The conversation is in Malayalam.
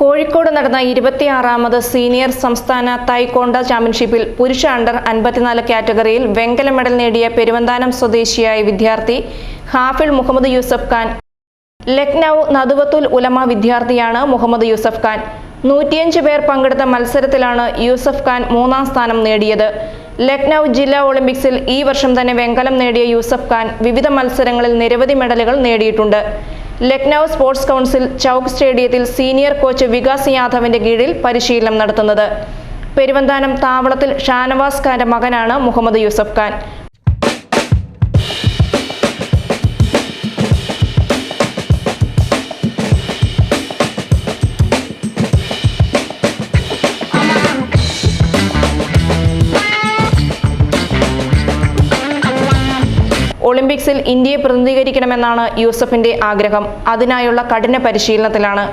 കോഴിക്കോട് നടന്ന ഇരുപത്തിയാറാമത് സീനിയർ സംസ്ഥാന തൈക്കോണ്ട ചാമ്പ്യൻഷിപ്പിൽ പുരുഷ അണ്ടർ അൻപത്തിനാല് കാറ്റഗറിയിൽ വെങ്കല മെഡൽ നേടിയ പെരുവന്താനം സ്വദേശിയായ വിദ്യാർത്ഥി ഹാഫിൾ മുഹമ്മദ് യൂസഫ് ഖാൻ. ലക്നൗ നദുവത്തുൽ ഉലമ വിദ്യാർത്ഥിയാണ് മുഹമ്മദ് യൂസഫ് ഖാൻ. നൂറ്റിയഞ്ച് പേർ പങ്കെടുത്ത മത്സരത്തിലാണ് യൂസഫ് ഖാൻ മൂന്നാം സ്ഥാനം നേടിയത്. ലക്നൗ ജില്ലാ ഒളിമ്പിക്സിൽ ഈ വർഷം തന്നെ വെങ്കലം നേടിയ യൂസഫ് ഖാൻ വിവിധ മത്സരങ്ങളിൽ നിരവധി മെഡലുകൾ നേടിയിട്ടുണ്ട്. ലക്നൗ സ്പോർട്സ് കൗൺസിൽ ചൌക്ക് സ്റ്റേഡിയത്തിൽ സീനിയർ കോച്ച് വികാസ് യാദവിന്റെ കീഴിൽ പരിശീലനം നടത്തുന്നത്. പെരുവന്താനം താവളത്തിൽ ഷാനവാസ് ഖാന്റെ മകനാണ് മുഹമ്മദ് യൂസഫ് ഖാൻ. ഒളിമ്പിക്സിൽ ഇന്ത്യയെ പ്രതിനിധീകരിക്കണമെന്നാണ് യൂസഫിന്റെ ആഗ്രഹം. അതിനായുള്ള കഠിന പരിശീലനത്തിലാണ്